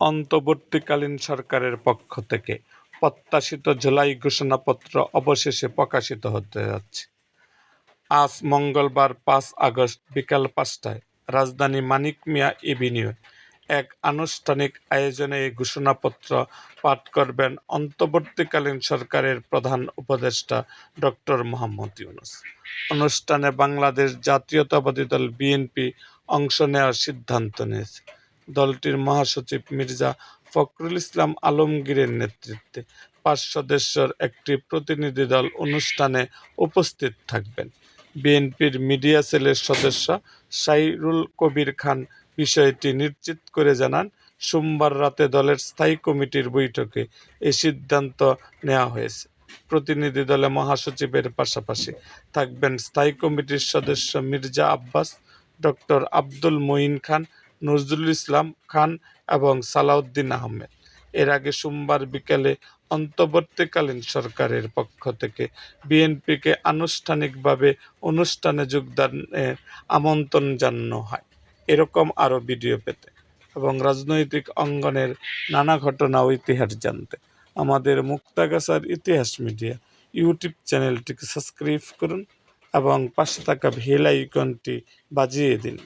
অন্তর্বর্তীকালীন সরকারের পক্ষ থেকে প্রত্যাশিত জুলাই ঘোষণাপত্র অবশেষে প্রকাশিত হতে যাচ্ছে। আজ মঙ্গলবার পাঁচ আগস্ট বিকাল পাঁচটায় রাজধানী মানিক মিয়া এভিনিউ এক আনুষ্ঠানিক আয়োজনে এই ঘোষণাপত্র পাঠ করবেন অন্তর্বর্তীকালীন সরকারের প্রধান উপদেষ্টা ডক্টর মোহাম্মদ ইউনুস। অনুষ্ঠানে বাংলাদেশ জাতীয়তাবাদী দল বিএনপি অংশ নেওয়ার সিদ্ধান্ত নিয়েছে। দলটির মহাসচিব মির্জা ফখরুল ইসলাম আলমগীরের নেতৃত্বে পাঁচ সদস্যের একটি প্রতিনিধি দল অনুষ্ঠানে উপস্থিত থাকবেন। বিএনপির মিডিয়া সেলের সদস্য সাইরুল কবির খান বিষয়টি নিশ্চিত করে জানান, সোমবার রাতে দলের স্থায়ী কমিটির বৈঠকে এ সিদ্ধান্ত নেওয়া হয়েছে। প্রতিনিধি দলে মহাসচিবের পাশাপাশি থাকবেন স্থায়ী কমিটির সদস্য মির্জা আব্বাস, ডক্টর আব্দুল মঈন খান নজরুল ইসলাম খান এবং সালাউদ্দিন আহমেদ। এর আগে সোমবার বিকেলে অন্তর্বর্তীকালীন সরকারের পক্ষ থেকে বিএনপিকে আনুষ্ঠানিকভাবে অনুষ্ঠানে যোগদানের আমন্ত্রণ জানানো হয়। এরকম আরও ভিডিও পেতে এবং রাজনৈতিক অঙ্গনের নানা ঘটনা ও ইতিহাস জানতে আমাদের মুক্তাগাছার ইতিহাস মিডিয়া ইউটিউব চ্যানেলটিকে সাবস্ক্রাইব করুন এবং পাশে থাকা বেল আইকনটি বাজিয়ে দিন।